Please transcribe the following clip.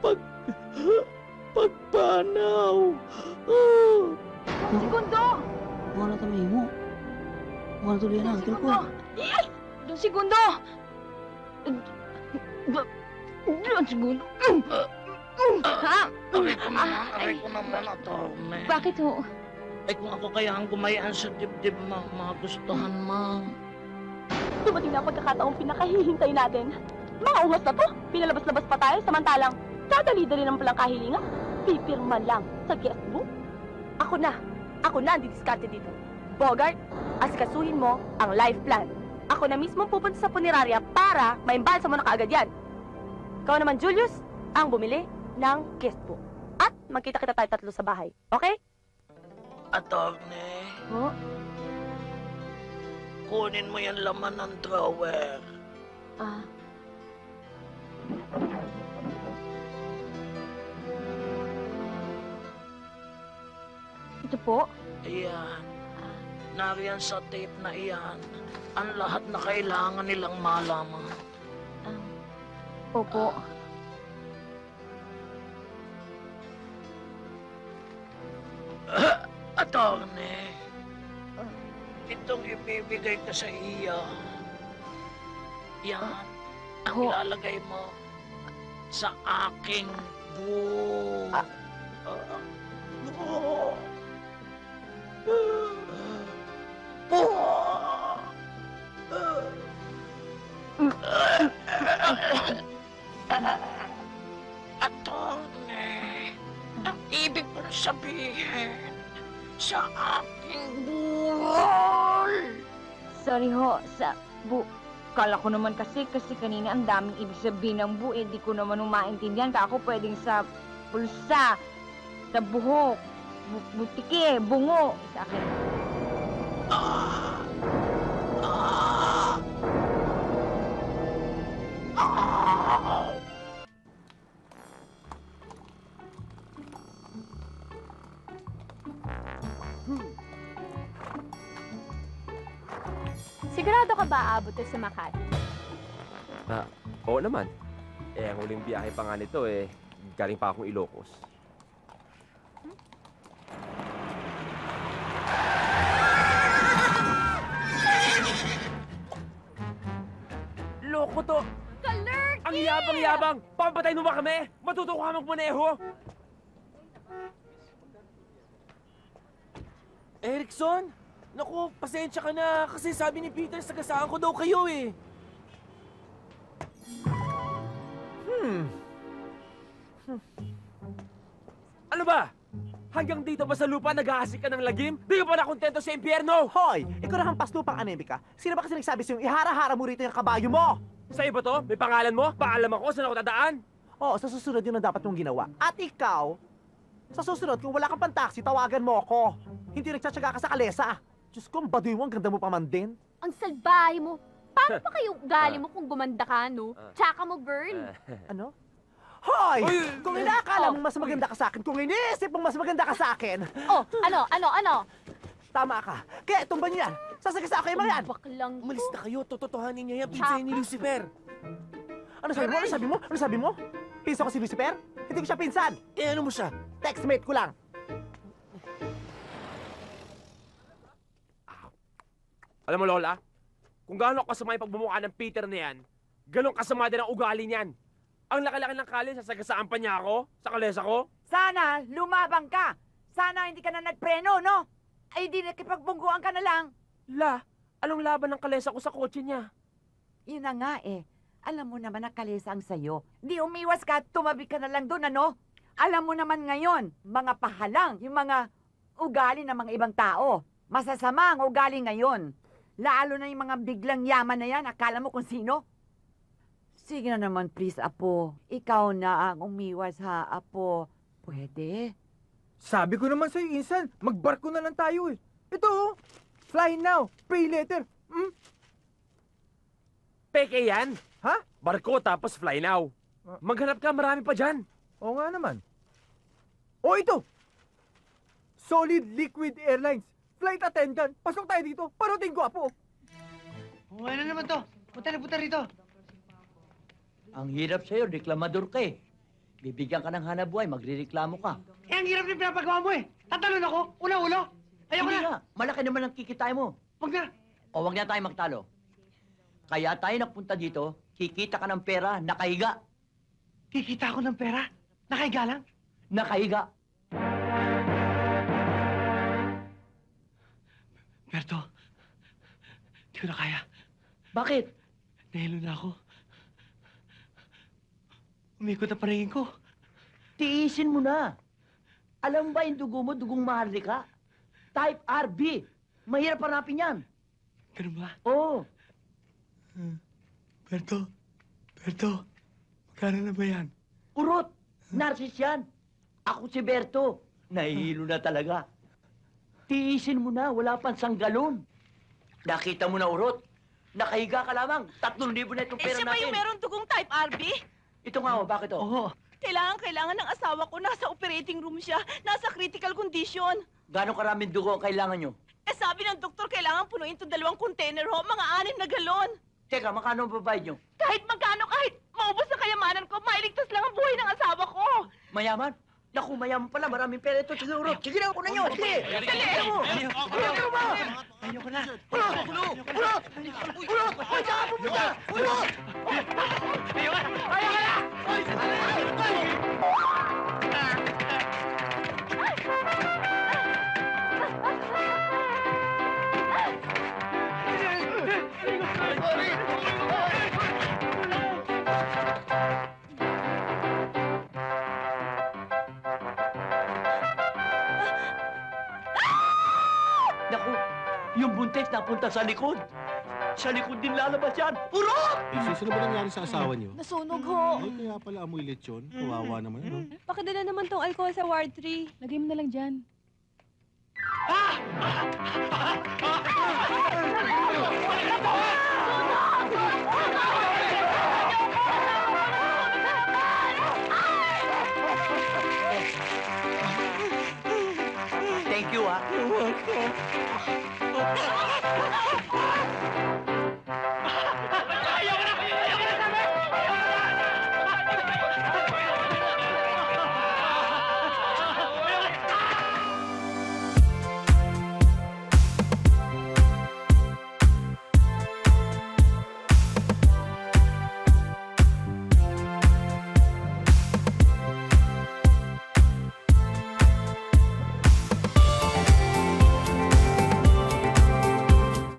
pag... pagpanaw. Ah. Segundo! Buwan na tayo mo. Buwan na tuloy na, uncle ko. segundo! Ilang segundo! Ilang segundo! Ha? Aray ko naman, Ah, aray ay. ko naman, attorney. Bakit ho? Ay kung ako kaya ang gumayaan sa dibdib, ma magustuhan, ma. Dumating na ang pagkakataong pinakahihintay natin. Mga ungas na to, pinalabas-labas pa tayo samantalang dadali-dali ng palang kahilingan. Pipirma lang sa guest book. Ako na, ako na ang didiskarte dito. Bogart, asikasuhin mo ang life plan. Ako na mismo pupunta sa punerarya para maimbalsa mo na kaagad yan. Ikaw naman, Julius, ang bumili ng guest book. At magkita-kita tayo tatlo sa bahay. Okay? Attorney, Oh, kunin mo yung laman ng drawer. ah. Ito po. Ayan. Nariyan sa tape na iyan ang lahat na kailangan nilang malaman. Um, opo. Attorney, itong ibibigay ko sa iyo. Yan, ang Ho. ilalagay mo sa aking book. Ah. Ah. Attorney, ang ibig ko sabihin sa aking buhol. Sorry ho, sa bu... Kala ko naman kasi, kasi kanina ang daming ibig sabihin ng bu, eh, di ko naman umaintindihan. Kaya ako pwedeng sa pulsa, sa buhok, bu butike, bungo. Sa akin. Ah! Ah! Ah! Sigurado ka ba aabot to sa Makati? Oo naman. Eh, ang huling biyahe pa nga nito eh, galing pa akong Ilocos. Loko to! Kalurk! Ang yabang-yabang! Pampatay mo ba kami? Matuto ka magmaneho! Erickson? Naku, pasensya ka na kasi sabi ni Peter sagasaan ko daw kayo eh. Hmm. Hmm. Ano ba? Hanggang dito ba sa lupa nag-aasik ka ng lagim? Di ka pa nakontento sa impyerno? Hoy! Ikaw na kang pastupang anemika. Sino ba kasi nagsabi sa'yo ihara-hara mo rito yung kabayo mo? Sa iba to? May pangalan mo? Paalam ako? Saan ako dadaan? Oo, sa susunod yun ang dapat mong ginawa. At ikaw, sa susunod, kung wala kang pantaksi, tawagan mo ako. Hindi nagtsatsaga ka sa kalesa. Diyos ko, ang baduy mo, ang ganda mo pa man din. Ang salbahe mo. Paano pa kayo ugali mo kung gumanda ka, no? Ah. Tsaka mo, burn. Ano? Hoy! Kung inaakala Oh. mong mas maganda ka sa akin, kung iniisip mong mas maganda ka sa akin, Oh, ano, ano, ano? Tama ka. Kaya tumba niyo yan. Sasagasa ako yung mga yan. Baklang Umalis na kayo, tototohanin niya yan, pinsan ni Lucifer. Ano sabi mo? Ano sabi mo? Ano sabi mo? Pinsan ko si Lucifer? Hindi ko siya pinsan. Eh, ano mo siya? Textmate ko lang. Alam mo, Lola, kung gaano kasama yung pagbumuka ng Peter na yan, ganun kasama din ang ugali niyan. Ang laki-laki ng kali, sasagasaan pa niya ako, sa kalesa ko. Sana lumabang ka. Sana hindi ka na nagpreno, no? Ay di nakipagbungguan ka na lang. La, anong laban ng kalesa ko sa kotse niya? Yun na nga eh. Alam mo naman na kalesa ang sayo. Di umiwas ka tumabi ka na lang doon, ano? Alam mo naman ngayon, mga pahalang, yung mga ugali ng mga ibang tao. Masasama ang ugali ngayon. Lalo na yung mga biglang yaman na yan, akala mo kung sino? Sige na naman, please, Apo. Ikaw na ang umiwas, ha, Apo. Pwede? Sabi ko naman sa'yo, Insan, magbarko na lang tayo eh. Ito oh, fly now, pay later. Hmm? Peke yan. Ha? Barko tapos fly now. Ah. Maghanap ka, marami pa dyan. Oo nga naman. O ito, Solid Liquid Airlines, flight attendant. Pasok tayo dito, parating ko apo. Oh, ano naman to? Punta na punta rito. Ang hirap sa'yo, reklamador ka eh. Bibigyan ka ng hanap buhay, magrireklamo ka. Eh, ang hirap ng pinapagawa mo eh. Tatalon ako, una-ulo. Ayoko Hindi na. nga, malaki naman ang kikitay mo. Huwag na. O wag na tayo magtalo. Kaya tayo napunta dito, kikita ka ng pera, nakahiga. Kikita ako ng pera. Nakaiga lang. Nakahiga. Berto, di ko na kaya. Bakit? Nahilo na ako. Umikot ang paningin ko. Tiisin mo na. Alam ba yung dugo mo, dugong maharlika? Type RB. Mahirap hanapin yan. Ganun ba? Oo. Berto, Berto, magkano na ba yan? Urot. Narsis yan. Ako si Berto. Nahihilo na talaga. Tiisin mo na, wala pang sanggalon. Nakita mo na urot. Nakahiga ka lamang. Tatlong libo na itong Eh, pera siya ba natin. yung meron dugong type RB? Ito nga, oh, bakit oh? Oo. Kailangan, kailangan ng asawa ko. Nasa operating room siya. Nasa critical condition. Gano'ng karaming dugo ang kailangan nyo? Eh, sabi ng doktor, kailangan punuin itong dalawang container ho. Mga anim na galon. Teka, makano ang babayad nyo? Kahit magkano, kahit maubos ang kayamanan ko, mailigtas lang ang buhay ng asawa ko. Mayaman? Naku, mayaman pala. Maraming pera ito. Sige, urot. Sige na, kunan nyo. Sige. Sige mo. Sige mo. Ayoko na. Urot! Urot! Urot! Urot! Uy, saan ka pupunta? Urot! Ayoko buntis napunta sa likod. Sa likod din lalabas yan. Urot! Eh, sis, ano ba nangyari sa asawa niyo? Nasunog ho. Ay, kaya pala amoy lechon. Kawawa naman, ano? Pakidala naman tong alcohol sa Ward 3. Lagay mo na lang dyan. Thank you, ah.